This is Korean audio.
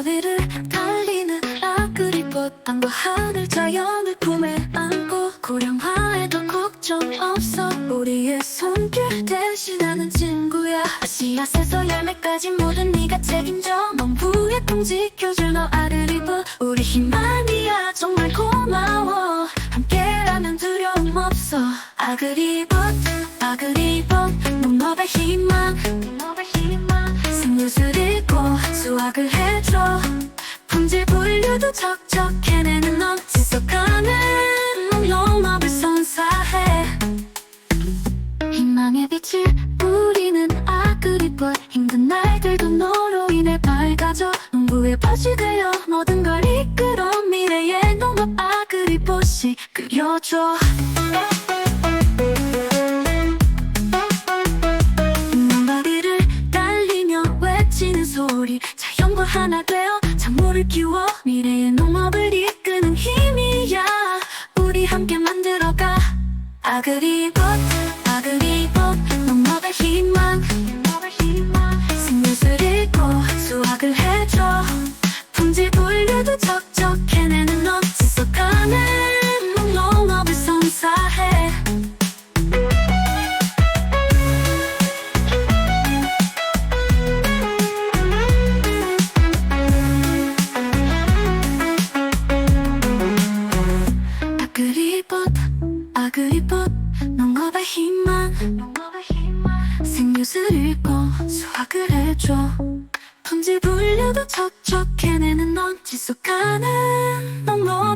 거리를 달리는 라그리꽃 과 하늘 자연을 품에 안고 고령화에도 걱정 없어. 우리의 손길 대신하는 친구야. 씨앗에서 열매까지 모든 네가 책임져. 농부의 꿈 지켜줄 너 아그리브 우리 희망이야. 정말 고마워. 함께라면 두려움 없어. 아그리브 아그리브 농업의 희망 농업의 희망. 승유수를 고 수확을 해줘. 품질 분류도 척척 해내는 넌 지속가는 농업을 선사해. 희망의 빛을 뿌리는 아그리볼 힘든 날들도 너로 인해 밝아져. 농부의 벗이 되어 모든 걸 이끌어 미래의 농업 아그리봇이 그려줘. 소리 하나 되어 작물을 키워 미래의 농업을 이끄는 힘이야. 우리 함께 만들어가. 아그리봇 아그리봇 농업의 희망. 생명을 읽고 수확을 해줘. 품질 분류도 척척해 그리봇 농업의 희망 생유수를 읽고 수확을 해줘. 품질 분류도 척척해내는 넌 지속가는 농업을 선사해